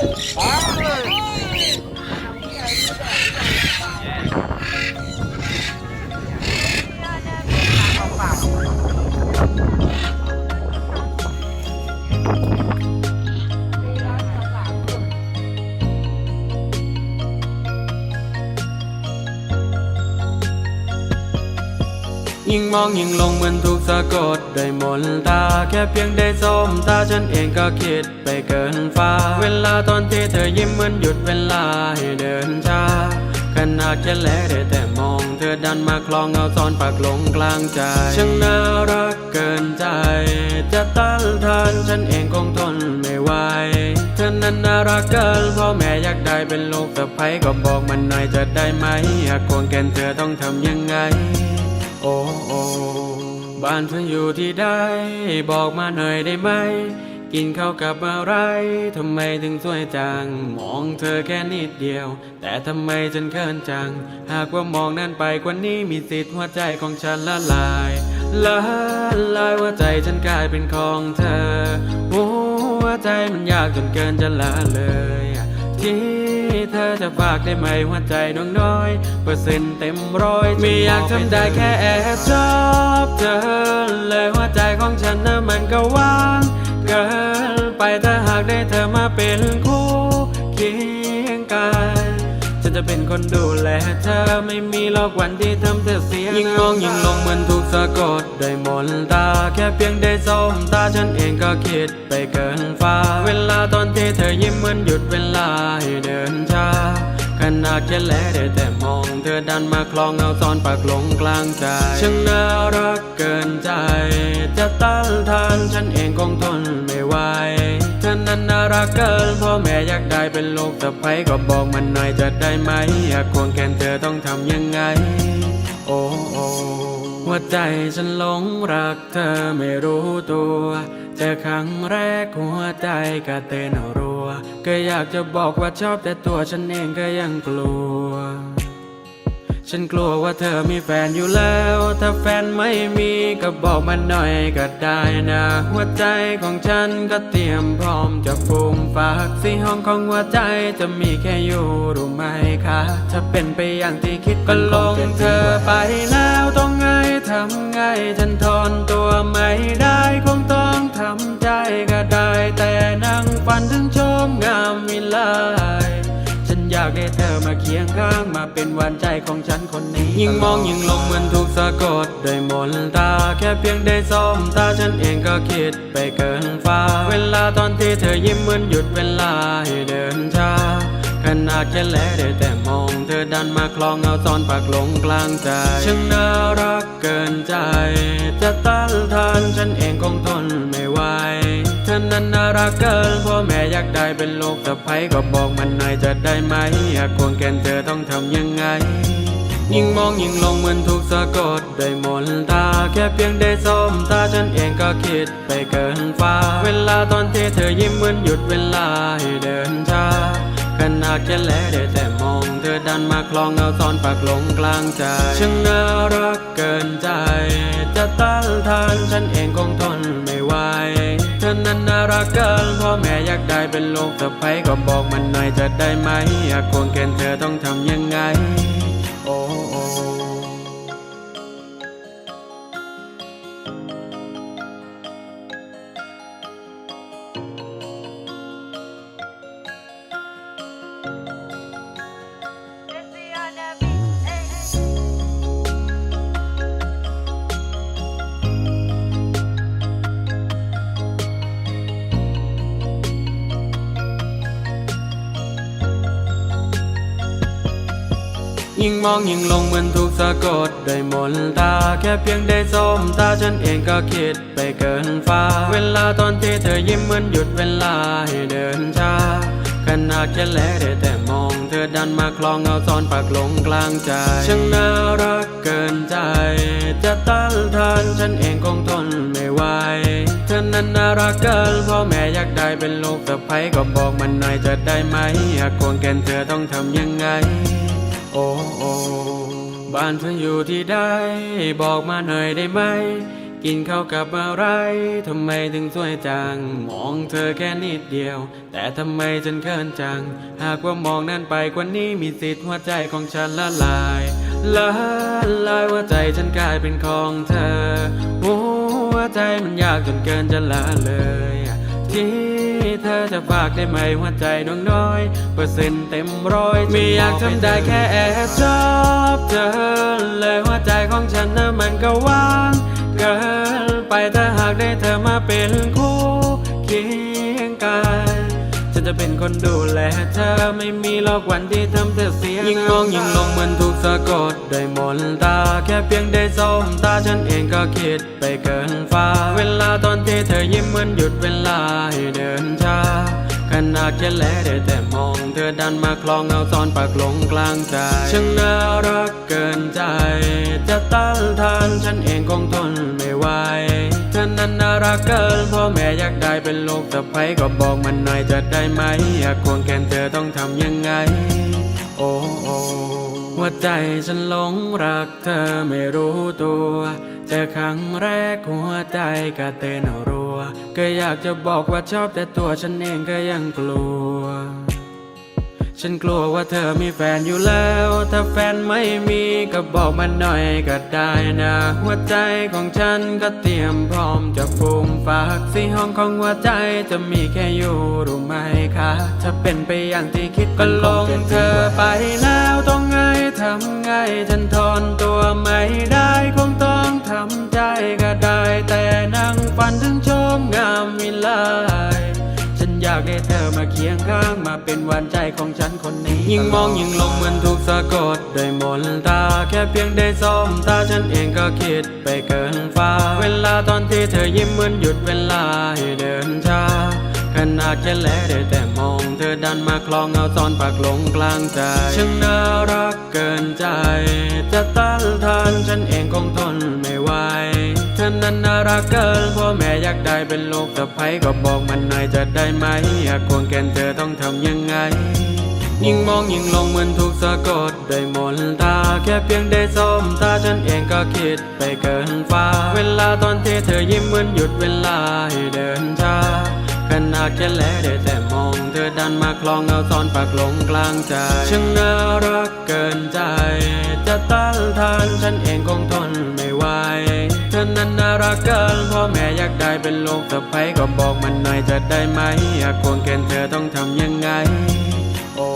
Fire! ยิ่งมองยิ่งลงเหมือนถูกสะกดด้วยมนตาแค่เพียงได้สมตาฉันเองก็คิดไปเกินฟ้า เวลาตอนที่เธอยิ้มเหมือนหยุดเวลาให้เดินช้าขนาดแค่แลได้แต่มอง เธอดันมาคลองเอาซ้อนปากลงกลางใจช่างน่ารักเกินใจ จะต้านทานฉันเองคงทนไม่ไหวเธอนั้นน่ารักเกินพ่อแม่อยากได้เป็นลูกสะใภ้ก็บอกมันหน่อยจะได้ไหมอยากควงแกนเธอต้องทำยังไง โอ้โอ้บ้านเธออยู่ที่ใดบอกมาหน่อยได้ไหม กินข้าวกับอะไรทำไมถึงสวยจัง มองเธอแค่นิดเดียว แต่ทำไมฉันเขินจัง หากว่ามองนั้นไปกว่านี้มีสิทธิ์หัวใจของฉันละลายละลายหัวใจฉันกลายเป็นของเธอหัวใจมันยากจนเกินจะละเลย ที่เธอจะฝากได้ไหมหัวใจน้องน้อย เปอร์เซ็นต์เต็มร้อยไม่อยากทำได้แค่แอบชอบเธอ เลยหัวใจของฉันนะมันก็ว่างเกินไปถ้าหากได้เธอมาเป็นคู่เคียงกายฉันจะเป็นคนดูแลเธอไม่มีหรอกวันที่ทำเธอเสียยิ่งมองยิ่งลงเหมือนถูกสะกด ด้วยมนตา แค่เพียงได้สมตาฉันเองก็คิดไปเกินฟ้า เวลาตอนที่เธอยิ้มเหมือนหยุดเวลาให้เดินช้าขนาดแค่แลได้แต่มอง เธอดันมาคลองเอาซ้อนปากลงกลางใจช่างน่ารักเกินใจ จะต้านทานฉันเองคงทนไม่ไหวเธอนั้นน่ารักเกินพ่อแม่อยากได้เป็นลูกสะใภ้ก็บอกมันหน่อยจะได้ไหมอยากควงแขนเธอต้องทำยังไง โอ้โอ้ หัวใจฉันหลงรักเธอไม่รู้ตัวเจอครั้งแรกหัวใจก็เต้นรัว ก็อยากจะบอกว่าชอบแต่ตัวฉันเองก็ยังกลัว ฉันกลัวว่าเธอมีแฟนอยู่แล้ว ถ้าแฟนไม่มีก็บอกมาหน่อยก็ได้นะ หัวใจของฉันก็เตรียมพร้อมจะฟูมฝากสีห้องของหัวใจจะมีแค่อยู่รู้ไหมคะ ถ้าเป็นไปอย่างที่คิดก็ลงเธอไปแล้ว ทำไงฉันทนตัวไม่ได้คงต้องทำใจก็ได้ แต่นั่งฝันถึงชมงามวิไลฉันอยากให้เธอมาเคียงข้างมาเป็นหวานใจของฉันคนนี้ ยิ่งมองยิ่งลงเหมือนถูกสะกดด้วยมนตาแค่เพียงได้สมตาฉันเองก็คิดไปเกินฟ้า เวลาตอนที่เธอยิ้มเหมือนหยุดเวลาให้เดินช้าขนาดแค่แลได้แต่มอง เธอดันมาคลองเอาซ้อนปากลงกลางใจช่างน่ารัก เกินใจ จะต้านทานฉันเองคงทนไม่ไหวเธอนั้นน่ารักเกินพ่อแม่อยากได้เป็นลูกสะใภ้ก็บอกมันหน่อยจะได้ไหมอยากควงแกนเธอต้องทำยังไง ยิ่งมองยิ่งลงเหมือนถูกสะกดด้วยมนตาแค่เพียงได้สมตาฉันเองก็คิดไปเกินฟ้า เวลาตอนที่เธอยิ้มเหมือนหยุดเวลาให้เดินช้า ขนาดแค่แลได้แต่มอง เธอดันมาคลองเอาซ้อนปากหลงกลางใจช่างน่ารักเกินใจ จะต้านทานฉันเองคงทนไม่ไหวเธอนั้นน่ารักเกินพ่อแม่อยากได้เป็นลูกสะใภ้ก็บอกมันหน่อยจะได้ไหมอยากควงแขนเธอต้องทำยังไง โอ้ ยิ่งมองยิ่งลงเหมือนถูกสะกดด้วยมนตาแค่เพียงได้สมตาฉันเองก็คิดไปเกินฟ้า เวลาตอนที่เธอยิ้มเหมือนหยุดเวลาให้เดินช้าขนาดแค่แลได้แต่มอง เธอดันมาคลองเอาซ้อนปากลงกลางใจช่างน่ารักเกินใจ จะต้านทานฉันเองคงทนไม่ไหวเธอนั้นน่ารักเกินพ่อแม่อยากได้เป็นลูกสะใภ้ก็บอกมันหน่อยจะได้ไหมอยากควงแกนเธอต้องทำยังไง โอ้โอ้บ้านเธออยู่ที่ใดบอกมาหน่อยได้ไหม กินข้าวกับอะไรทำไมถึงสวยจัง มองเธอแค่นิดเดียว แต่ทำไมฉันเขินจัง หากว่ามองนั้นไปกว่านี้มีสิทธิ์หัวใจของฉันละลายละลายหัวใจฉันกลายเป็นของเธอหัวใจมันยากจนเกินจะละเลยที่ เธอจะฝากได้ไหมหัวใจน้องน้อย เปอร์เซ็นต์เต็มร้อยไม่อยากทำได้แค่แอบชอบเธอ เลยหัวใจของฉันนะมันก็ว่าง เกินไปถ้าหากได้เธอมาเป็นค จะเป็นคนดูแลเธอไม่มีหรอกวันที่ทำเธอเสียยิ่งมองยิ่งลงเหมือนถูกสะกดด้วยมนตา แค่เพียงได้สบตาฉันเองก็คิดไปเกินฟ้า เวลาตอนที่เธอยิ้มเหมือนหยุดเวลาให้เดินช้าขนาดแค่แลได้แต่มอง เธอดันมาคลองเอาซ้อนปากลงกลางใจช่างน่ารักเกินใจ จะต้านทานฉันเองคงทน มันน่ารักเกินพ่อแม่อยากได้เป็นลูกสะใภ้ก็บอกมันหน่อยจะได้ไหมอยากควงแขนเธอต้องทำยังไง โอ้โอ้หัวใจฉันหลงรักเธอไม่รู้ตัวเจอครั้งแรกหัวใจก็เต้นรัว ก็อยากจะบอกว่าชอบแต่ตัวฉันเองก็ยังกลัว ฉันกลัวว่าเธอมีแฟนอยู่แล้ว ถ้าแฟนไม่มีก็บอกมาหน่อยก็ได้นะ หัวใจของฉันก็เตรียมพร้อมจะฟูมฝากสีห้องของหัวใจจะมีแค่อยู่รู้ไหมคะถ้าเป็นไปอย่างที่คิดก็ลงเธอไปแล้วต้องไงทำไงฉันทนตัวไม่ได้คงต้องทำใจก็ได้ แต่นั่งฝันถึงชมงามวิไลฉันอยากได้เธอมาเคียงข้างมาเป็นหวานใจของฉันคนนี้ ยิ่งมองยิ่งลงเหมือนถูกสะกดด้วยมนตาแค่เพียงได้สบตาฉันเองก็คิดไปเกินฟ้า เวลาตอนที่เธอยิ้มเหมือนหยุดเวลาให้เดินช้าขนาดแค่แลได้แต่มอง เธอดันมาคลองเอาซ้อนปากหลงกลางใจช่างน่ารักเกินใจ จะต้านทานฉันเองคงทน ไม่ไหวเธอนั้นน่ารักเกินพ่อแม่อยากได้เป็นลูกสะใภ้ก็บอกมันหน่อยจะได้ไหมอยากควงแกนเธอต้องทำยังไง ยิ่งมองยิ่งลงเหมือนถูกสะกดด้วยมนตา แค่เพียงได้สมตาฉันเองก็คิดไปเกินฟ้า เวลาตอนที่เธอยิ้มเหมือนหยุดเวลาให้เดินช้า ขนาจแค่แลได้แต่มอง เธอดันมาคลองเอาซ้อนปากลงกลางใจช่างน่ารักเกินใจ จะต้านทานฉันเองคงทนไม่ไหวเธอนั้นน่ารักเกินพ่อแม่อยากได้เป็นลูกสะใภ้ก็บอกมันหน่อยจะได้ไหมอยากควงแขนเธอต้องทำยังไง โอ้